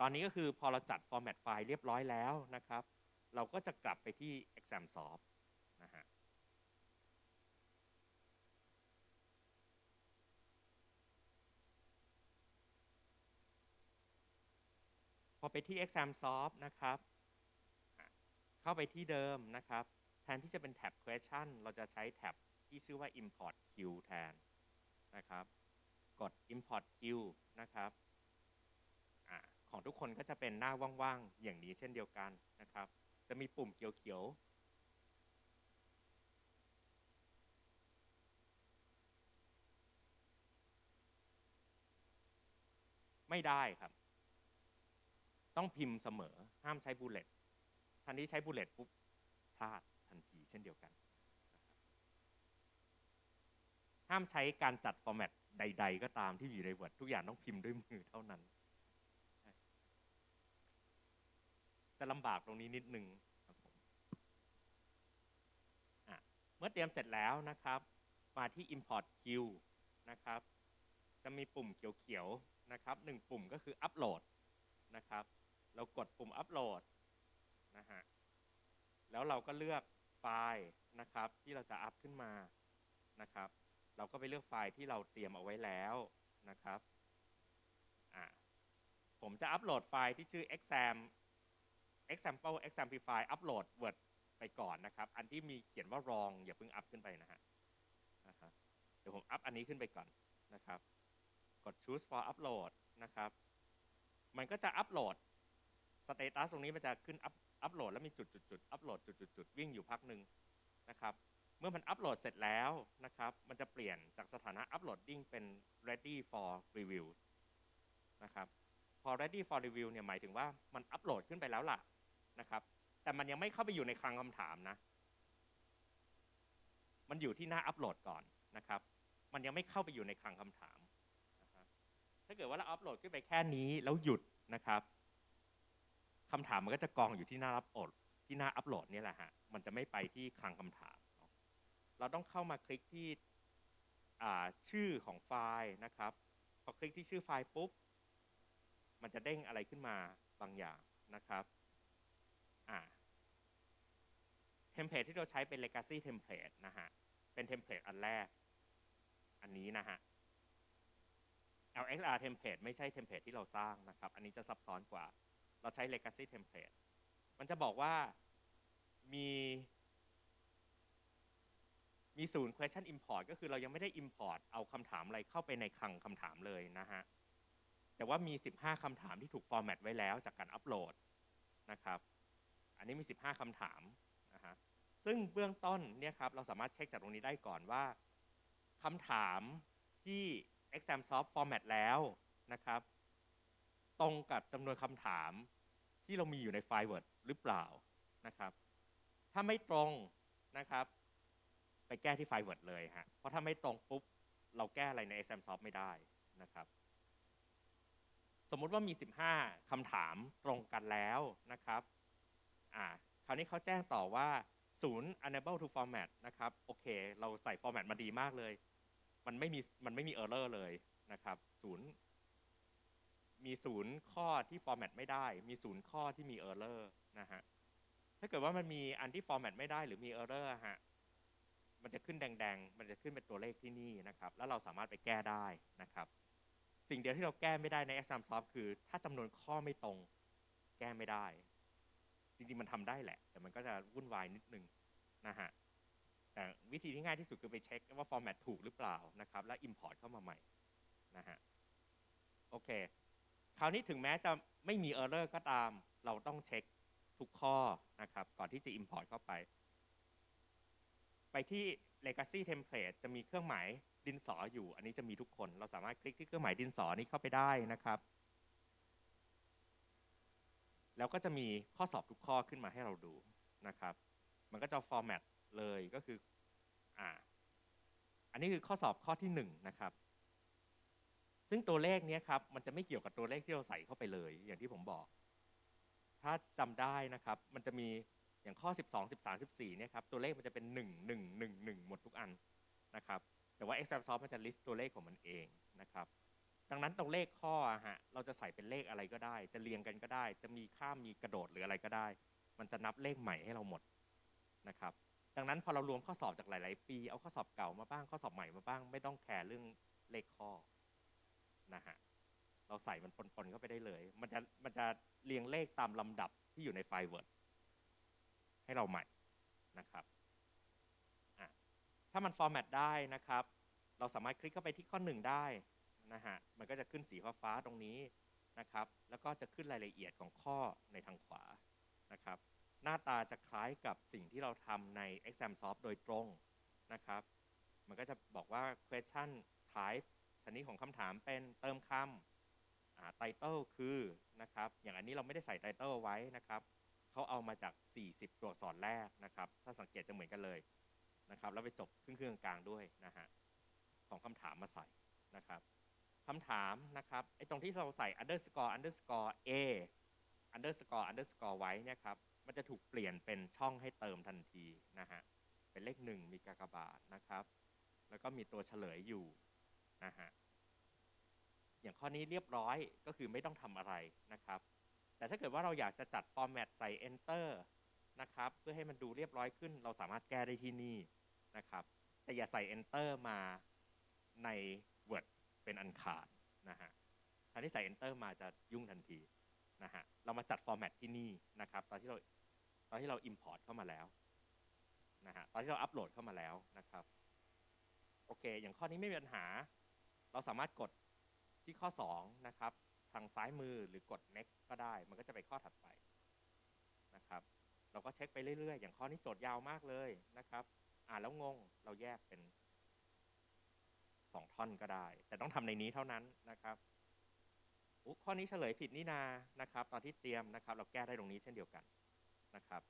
ตอนนี้ก็คือพอเราจัด format ไฟล์เรียบร้อยแล้วนะครับ เราก็จะกลับไปที่ examsoft นะฮะพอไปที่ examsoft นะครับ เข้าไปที่เดิมนะครับ แทนที่จะเป็นแท็บ question เราจะใช้แท็บที่ชื่อว่า import queue แทนนะครับ กด import queue นะครับ ของทุกคนก็จะเป็นหน้าว่างๆ อย่างนี้เช่นเดียวกันนะครับ จะมีปุ่มเขียวๆ ไม่ได้ครับ ต้องพิมพ์เสมอ ห้ามใช้บูเลตทันทีใช้บูเลตปุ๊บพลาดทันทีเช่นเดียวกัน ห้ามใช้การจัดฟอร์แมตใด ๆ ก็ตามที่อยู่ใน Word ทุกอย่างต้องพิมพ์ด้วยมือเท่านั้น จะลำบากตรงนี้นิดนึงครับผมอะเมื่อเตรียมเสร็จแล้วนะครับ มาที่ import queue นะครับ จะมีปุ่มเขียวๆนะครับหนึ่งปุ่มก็คือ upload นะครับ เรากดปุ่ม upload นะฮะแล้วเราก็เลือกไฟล์นะครับ ที่เราจะอัพขึ้นมานะครับ เราก็ไปเลือกไฟล์ที่เราเตรียมเอาไว้แล้วนะครับผมจะอัปโหลดไฟล์ที่ชื่อ exam example examplify upload word ไปก่อนนะครับ อันที่มีเขียนว่า wrong อย่าเพิ่งอัพขึ้นไปนะฮะเดี๋ยวผมอัพอันนี้ขึ้นไปก่อนนะครับ กด choose for upload นะครับ มันก็จะอัปโหลดสเตตัสตรงนี้มันจะขึ้นอัพอัปโหลดแล้วมีจุดจุดจุดอัปโหลดจุดจุดจุดวิ่งอยู่พักหนึ่งนะครับ เมื่อมันอัปโหลดเสร็จแล้วนะครับ มันจะเปลี่ยนจากสถานะอัปโหลดดิ้งเป็น ready for review นะครับ พอ ready for review เนี่ยหมายถึงว่ามันอัปโหลดขึ้นไปแล้วล่ะ นะครับ แต่มันยังไม่เข้าไปอยู่ในคลังคำถามนะ มันอยู่ที่หน้าอัปโหลดก่อนนะครับ มันยังไม่เข้าไปอยู่ในคลังคำถามถ้าเกิดว่าเราอัปโหลดขึ้นไปแค่นี้แล้วหยุดนะครับคำถามมันก็จะกองอยู่ที่หน้าอัปโหลดที่หน้าอัปโหลดนี่แหละฮะ มันจะไม่ไปที่คลังคำถาม เราต้องเข้ามาคลิกที่ชื่อของไฟล์นะครับ พอคลิกที่ชื่อไฟล์ปุ๊บ มันจะเด้งอะไรขึ้นมาบางอย่างนะครับ อ่าเทมเพลตที่เราใช้เป็น legacy template นะฮะ เป็นเทมเพลตอันแรก อันนี้นะฮะ LXR template ไม่ใช่เทมเพลตที่เราสร้างนะครับ อันนี้จะซับซ้อนกว่า เราใช้ legacy template มันจะบอกว่ามีมีศูนย์ question import ก็คือเรายังไม่ได้ import เอาคำถามอะไรเข้าไปในคลังคำถามเลยนะฮะ แต่ว่ามี 15คำถามที่ถูก format ไว้แล้วจากการอัปโหลดนะครับ นนี้มี 15คำถามนะฮะซึ่งเบื้องต้นเนี่ยครับเราสามารถเช็คจากตรงนี้ได้ก่อนว่าคำถามที่ ExamSoft format แล้วนะครับ ตรงกับจำนวนคำถามที่เรามีอยู่ในไฟล์ Word หรือเปล่านะครับ ถ้าไม่ตรงนะครับ ไปแก้ที่ไฟล์ Word เลยฮะเพราะถ้าไม่ตรงปุ๊บเราแก้อะไรใน ExamSoft ไม่ได้นะครับสมมุติว่ามี 15คำถามตรงกันแล้วนะครับ อ่าคราวนี้เขาแจ้งต่อว่าศูนย์ unable to format นะครับ โอเค เราใส่ format มาดีมากเลย มันไม่มี มันไม่มี error เลยนะครับศูนย์มีศูนย์ข้อที่ format ไม่ได้ มีศูนย์ข้อที่มี error นะฮะ ถ้าเกิดว่ามันมีอันที่ format ไม่ได้หรือมี error ฮะ มันจะขึ้นแดงๆ มันจะขึ้นเป็นตัวเลขที่นี่นะครับ แล้วเราสามารถไปแก้ได้นะครับ สิ่งเดียวที่เราแก้ไม่ได้ใน ExamSoft คือ ถ้าจำนวนข้อไม่ตรง แก้ไม่ได้ จริงๆมันทำได้แหละ แต่มันก็จะวุ่นวายนิดนึงนะฮะแต่วิธีที่ง่ายที่สุดคือไปเช็คว่า format ถูกหรือเปล่านะครับ แล้ว import เข้ามาใหม่นะฮะโอเค คราวนี้ถึงแม้จะไม่มี error ก็ตาม เราต้องเช็คทุกข้อนะครับ ก่อนที่จะ import เข้าไป ไปที่ legacy template จะมีเครื่องหมายดินสออยู่ อันนี้จะมีทุกคน เราสามารถคลิกที่เครื่องหมายดินสอนี้เข้าไปได้นะครับ แล้วก็จะมีข้อสอบทุกข้อขึ้นมาให้เราดูนะครับ มันก็จะ format เลยก็คืออ่าอันนี้คือข้อสอบข้อที่หนึ่งนะครับ ซึ่งตัวเลขเนี้ยครับมันจะไม่เกี่ยวกับตัวเลขที่เราใส่เข้าไปเลย อย่างที่ผมบอก ถ้าจำได้นะครับ มันจะมีอย่างข้อ 12 13 14เนี่ยครับตัวเลขมันจะเป็น 1 1 1 1 หมดทุกอันนะครับ แต่ว่า Excel Soft มันจะ list ตัวเลขของมันเองนะครับ ดังนั้นตรงเลขข้อฮะเราจะใส่เป็นเลขอะไรก็ได้ จะเรียงกันก็ได้ จะมีข้ามมีกระโดดหรืออะไรก็ได้ มันจะนับเลขใหม่ให้เราหมดนะครับ ดังนั้นพอเรารวมข้อสอบจากหลาย ๆ ปี เอาข้อสอบเก่ามาบ้างข้อสอบใหม่มาบ้าง ไม่ต้องแคร์เรื่องเลขข้อนะฮะเราใส่มันปนๆเข้าไปได้เลย มันจะมันจะเรียงเลขตามลำดับที่อยู่ในไฟล์ Word ให้เราใหม่นะครับถ้ามันฟอร์แมตได้นะครับ เราสามารถคลิกเข้าไปที่ข้อหนึ่งได้ นะฮะ มันก็จะขึ้นสีฟ้าๆตรงนี้นะครับ แล้วก็จะขึ้นรายละเอียดของข้อในทางขวานะครับ หน้าตาจะคล้ายกับสิ่งที่เราทำใน ExamSoft โดยตรงนะครับ มันก็จะบอกว่า question type ชนิดของคำถามเป็นเติมคำอ่า title คือนะครับ อย่างอันนี้เราไม่ได้ใส่ title ไว้นะครับเขาเอามาจาก 40 ตัวอักษรแรกนะครับ ถ้าสังเกตจะเหมือนกันเลยนะครับ แล้วไปจบครึ่งเครื่องกลางด้วยนะฮะของคำถามมาใส่นะครับ คำถามนะครับไอ้ตรงที่เราใส่ underscore underscore a underscore underscore ไว้เนี่ยครับมันจะถูกเปลี่ยนเป็นช่องให้เติมทันทีนะฮะเป็นเลขหนึ่งมีกากบาทนะครับ แล้วก็มีตัวเฉลยอยู่นะฮะอย่างข้อนี้เรียบร้อยก็คือไม่ต้องทำอะไรนะครับ แต่ถ้าเกิดว่าเราอยากจะจัดฟอร์แมตใส่ enter นะครับ เพื่อให้มันดูเรียบร้อยขึ้น เราสามารถแก้ได้ที่นี่นะครับ แต่อย่าใส่ enter มาใน เป็นอันขาดนะฮะถ้าที่ใส่ enter มาจะยุ่งทันทีนะฮะเรามาจัดฟอร์แมตที่นี่นะครับ ตอนที่เราตอนที่เรา import เข้ามาแล้วนะฮะตอนที่เราอัปโหลดเข้ามาแล้วนะครับโอเค อย่างข้อนี้ไม่มีปัญหา เราสามารถกดที่ข้อ2นะครับทางซ้ายมือหรือกด next ก็ได้ มันก็จะไปข้อถัดไปนะครับ เราก็เช็คไปเรื่อยๆ อย่างข้อนี้โจทย์ยาวมากเลยนะครับ อ่านแล้วงง เราแยกเป็น 2 ท่อนก็ได้ แต่ต้องทำในนี้เท่านั้นนะครับอุ๊ข้อนี้เฉลยผิดนี่นานะครับ ตอนที่เตรียมนะครับ เราแก้ได้ตรงนี้เช่นเดียวกันนะครับ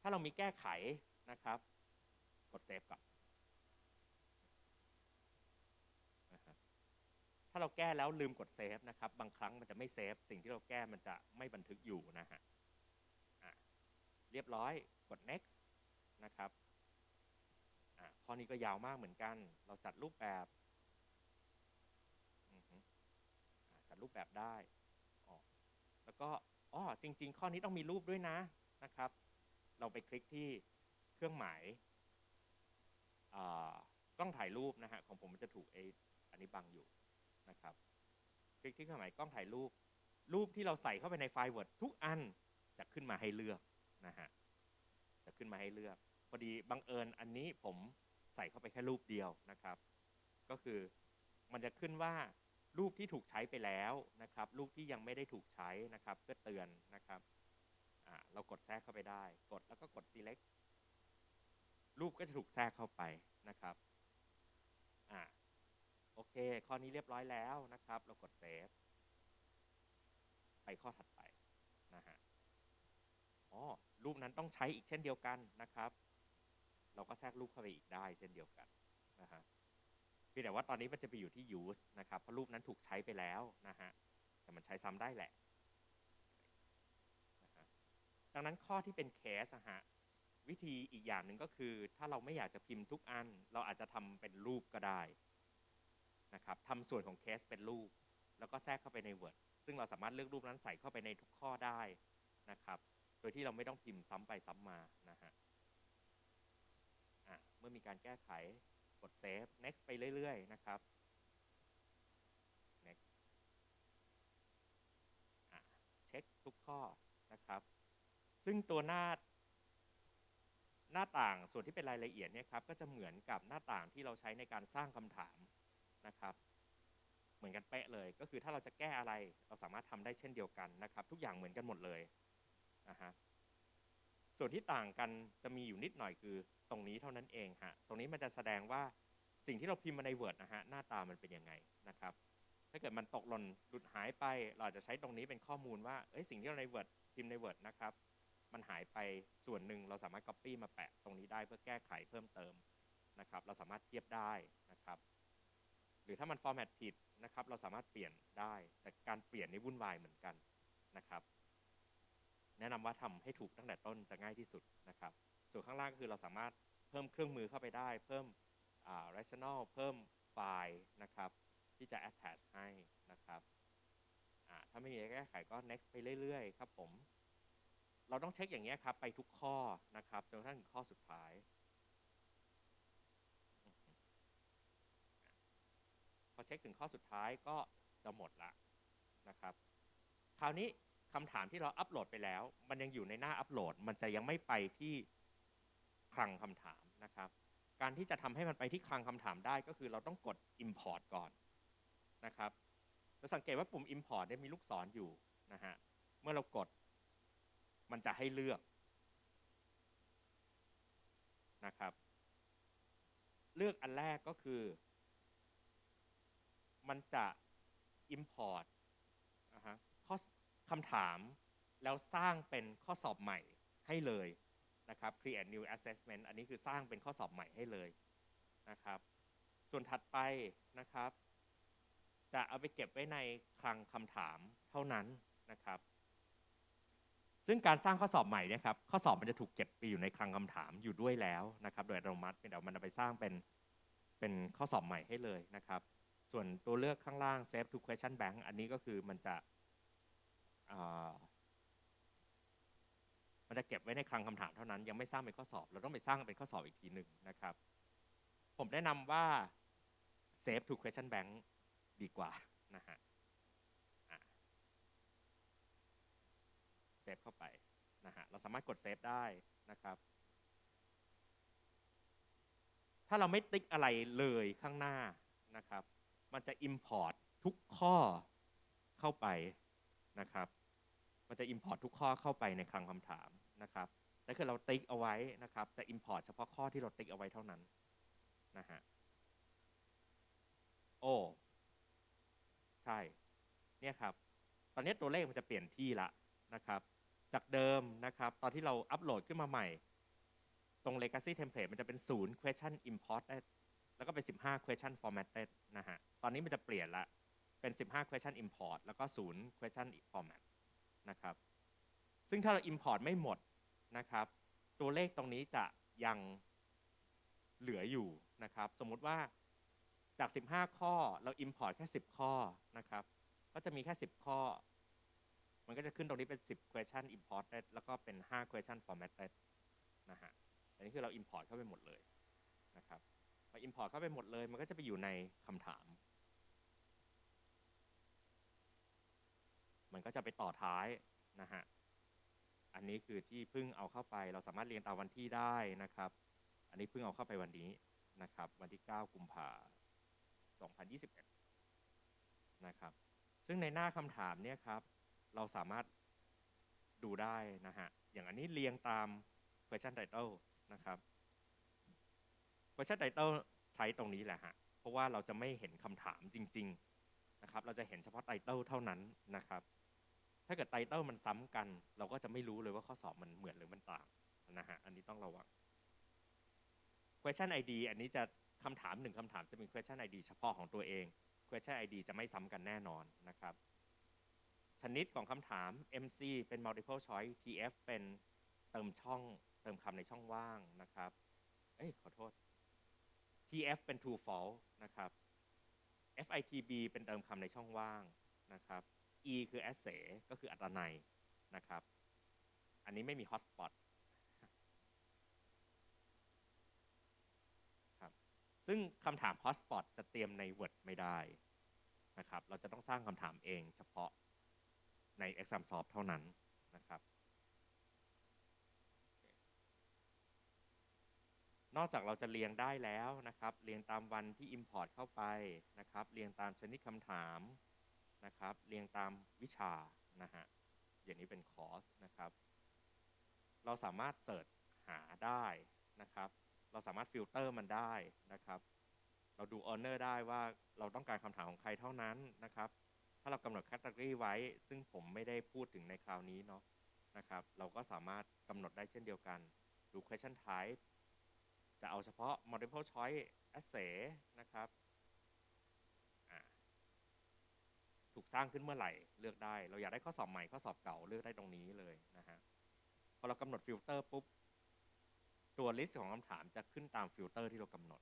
ถ้าเรามีแก้ไขนะครับ กดเซฟก่อนถ้าเราแก้แล้วลืมกดเซฟนะครับ บางครั้งมันจะไม่เซฟ สิ่งที่เราแก้มันจะไม่บันทึกอยู่นะฮะเรียบร้อยกด next นะครับ ข้อนี้ก็ยาวมากเหมือนกัน เราจัดรูปแบบจัดรูปแบบได้ แล้วก็อ๋อจริง ๆ ข้อนี้ต้องมีรูปด้วยนะนะครับ เราไปคลิกที่เครื่องหมายกล้องถ่ายรูปนะฮะของผมมันจะถูกไออันนี้บังอยู่นะครับ คลิกที่เครื่องหมายกล้องถ่ายรูป รูปที่เราใส่เข้าไปในไฟล์ Word ทุกอันจะขึ้นมาให้เลือกนะฮะจะขึ้นมาให้เลือก พอดีบังเอิญอันนี้ผม ใส่เข้าไปแค่รูปเดียวนะครับ ก็คือมันจะขึ้นว่ารูปที่ถูกใช้ไปแล้วนะครับ รูปที่ยังไม่ได้ถูกใช้นะครับเพื่อเตือนนะครับเรากดแทรกเข้าไปได้ กดแล้วก็กด select รูปก็จะถูกแทรกเข้าไปนะครับอ่าโอเค ข้อนี้เรียบร้อยแล้วนะครับ เรากดเซฟไปข้อถัดไปนะฮะอ๋อรูปนั้นต้องใช้อีกเช่นเดียวกันนะครับ เราก็แทรกรูปเข้าไปอีกได้เช่นเดียวกันนะฮะเพียงแต่ว่าตอนนี้มันจะไปอยู่ที่ use นะครับ เพราะรูปนั้นถูกใช้ไปแล้วนะฮะแต่มันใช้ซ้ำได้แหละนะฮะดังนั้นข้อที่เป็น case อะฮะวิธีอีกอย่างหนึ่งก็คือ ถ้าเราไม่อยากจะพิมพ์ทุกอัน เราอาจจะทำเป็นรูปก็ได้นะครับทำส่วนของ case เป็นรูป แล้วก็แทรกเข้าไปใน Word ซึ่งเราสามารถเลือกรูปนั้นใส่เข้าไปในทุกข้อได้นะครับ โดยที่เราไม่ต้องพิมพ์ซ้ำไปซ้ำมานะฮะ มีการแก้ไขกด save next ไปเรื่อย ๆ นะครับ next เช็คทุกข้อนะครับ ซึ่งตัวหน้า หน้าต่างส่วนที่เป็นรายละเอียดเนี่ยครับก็จะเหมือนกับหน้าต่างที่เราใช้ในการสร้างคำถามนะครับ เหมือนกันเป๊ะเลย ก็คือถ้าเราจะแก้อะไรเราสามารถทำได้เช่นเดียวกันนะครับ ทุกอย่างเหมือนกันหมดเลยนะฮะ ส่วนที่ต่างกันจะมีอยู่นิดหน่อยคือตรงนี้เท่านั้นเองฮะตรงนี้มันจะแสดงว่าสิ่งที่เราพิมพ์มาใน Word นะฮะหน้าตามันเป็นยังไงนะครับ ถ้าเกิดมันตกหล่นหลุดหายไป เราจจะใช้ตรงนี้เป็นข้อมูลว่าเอ้ยสิ่งที่เราใน Word พิมพ์ใน Word นะครับ มันหายไปส่วนหนึ่งเราสามารถ Copy มาแปะตรงนี้ได้เพื่อแก้ไขเพิ่มเติมนะครับ เราสามารถเทียบได้นะครับ หรือถ้ามันฟอร์แมตผิดนะครับ เราสามารถเปลี่ยนได้ แต่การเปลี่ยนนี่วุ่นวายเหมือนกันนะครับ แนะนำว่าทำให้ถูกตั้งแต่ต้นจะง่ายที่สุดนะครับ ส่วนข้างล่างก็คือเราสามารถเพิ่มเครื่องมือเข้าไปได้ เพิ่ม rational เพิ่มไฟล์นะครับ ที่จะ attach ให้นะครับถ้าไม่มีแก้ไขก็ next ไปเรื่อยๆ ครับผม เราต้องเช็คอย่างเงี้ครับ ไปทุกข้อนะครับจนกระทั่งถึงข้อสุดท้าย พอเช็คถึงข้อสุดท้ายก็จะหมดละนะครับ คราวนี้ คำถามที่เราอัปโหลดไปแล้ว มันยังอยู่ในหน้าอัปโหลด มันจะยังไม่ไปที่คลังคำถามนะครับ การที่จะทำให้มันไปที่คลังคำถามได้ก็คือเราต้องกด import ก่อนนะครับเราสังเกตว่าปุ่ม import เนี่ยมีลูกศรออยู่นะฮะ เมื่อเรากด มันจะให้เลือกนะครับ เลือกอันแรกก็คือ มันจะ import นะฮะข้อ คำถาม แล้วสร้างเป็นข้อสอบใหม่ให้เลยนะครับ create new assessment อันนี้คือสร้างเป็นข้อสอบใหม่ให้เลยนะครับ ส่วนถัดไปนะครับ จะเอาไปเก็บไว้ในคลังคำถามเท่านั้นนะครับ ซึ่งการสร้างข้อสอบใหม่เนี่ยครับ ข้อสอบมันจะถูกเก็บไปอยู่ในคลังคำถามอยู่ด้วยแล้วนะครับ โดยอัตโนมัติเดี๋ยวมันเอาไปสร้างเป็นเป็นข้อสอบใหม่ให้เลยนะครับ ส่วนตัวเลือกข้างล่าง save to question bank อันนี้ก็คือมันจะอ่า มันจะเก็บไว้ในคลังคำถามเท่านั้น ยังไม่สร้างเป็นข้อสอบ เราต้องไปสร้างเป็นข้อสอบอีกทีหนึ่งนะครับ ผมแนะนำว่า save to question bank ดีกว่านะฮะเซฟเข้าไปนะฮะเราสามารถกดเซฟได้นะครับ ถ้าเราไม่ติ๊กอะไรเลยข้างหน้านะครับ มันจะ Import ทุกข้อเข้าไปนะครับ มันจะ Import ทุกข้อเข้าไปในคลังคำถาม นะครับแต่คือเราติ๊กเอาไว้นะครับจะ Import เฉพาะข้อที่เราติ๊กเอาไว้เท่านั้นนะฮะโอ้ใช่เนี่ยครับตอนนี้ตัวเลขมันจะเปลี่ยนที่ละนะครับ จากเดิมนะครับ ตอนที่เราอัปโหลดขึ้นมาใหม่ ตรง legacy template มันจะเป็น 0 question imported แล้วก็เป็น 15 question formatted นะฮะ ตอนนี้มันจะเปลี่ยนละ เป็น 15 question import แล้วก็ 0 question format นะครับ ซึ่งถ้าเรา import ไม่หมดนะครับ ตัวเลขตรงนี้จะยังเหลืออยู่นะครับ สมมุติว่าจาก 15 ข้อเรา import แค่ 10 ข้อนะครับ ก็จะมีแค่ 10 ข้อ มันก็จะขึ้นตรงนี้เป็น 10 question imported แล้วก็เป็น 5 question formatted นะฮะอันนี้คือเรา import เข้าไปหมดเลยนะครับพอ import เข้าไปหมดเลย มันก็จะไปอยู่ในคำถาม มันก็จะไปต่อท้ายนะฮะ อันนี้คือที่เพิ่งเอาเข้าไป เราสามารถเรียงตามวันที่ได้นะครับ อันนี้เพิ่งเอาเข้าไปวันนี้นะครับ วันที่ 9 กุมภา2021 นะครับ ซึ่งในหน้าคำถามเนี่ยครับ เราสามารถดูได้นะฮะ อย่างอันนี้เรียงตาม question title นะครับ question title ใช้ตรงนี้แหละฮะ เพราะว่าเราจะไม่เห็นคำถามจริง ๆ นะครับ เราจะเห็นเฉพาะ title เท่านั้นนะครับ ถ้าเกิด title มันซ้ำกัน เราก็จะไม่รู้เลยว่าข้อสอบมันเหมือนหรือมันต่างนะฮะอันนี้ต้องระวัง question ID อันนี้จะคำถามหนึ่งคำถามจะมี question ID เฉพาะของตัวเอง question ID จะไม่ซ้ำกันแน่นอนนะครับ ชนิดของคำถาม MC เป็น multiple choice TF เป็นเติมช่องเติมคำในช่องว่างนะครับ เอ้ยขอโทษ TF เป็น true false นะครับ FITB เป็นเติมคำในช่องว่างนะครับ E คือ essay ก็คืออัตนัยนะครับ อันนี้ไม่มี hotspot ครับ ซึ่งคำถาม hotspot จะเตรียมใน Word ไม่ได้นะครับ เราจะต้องสร้างคำถามเองเฉพาะใน Examsoft เท่านั้นนะครับ นอกจากเราจะเรียงได้แล้วนะครับ เรียงตามวันที่ Import เข้าไปนะครับ เรียงตามชนิดคำถาม นะครับ เรียงตามวิชานะฮะอย่างนี้เป็นคอร์สนะครับ เราสามารถเสิร์ชหาได้นะครับ เราสามารถฟิลเตอร์มันได้นะครับ เราดูออเนอร์ได้ว่าเราต้องการคำถามของใครเท่านั้นนะครับ ถ้าเรากำหนดแคตตาล็อไว้ ซึ่งผมไม่ได้พูดถึงในคราวนี้เนาะนะครับ เราก็สามารถกำหนดได้เช่นเดียวกัน ดู question type จะเอาเฉพาะ multiple choice essay นะครับอ่า ถูกสร้างขึ้นเมื่อไหร่เลือกได้ เราอยากได้ข้อสอบใหม่ข้อสอบเก่าเลือกได้ตรงนี้เลยนะฮะพอเรากำหนดฟิลเตอร์ปุ๊บตัวลิสต์ของคำถามจะขึ้นตามฟิลเตอร์ที่เรากำหนด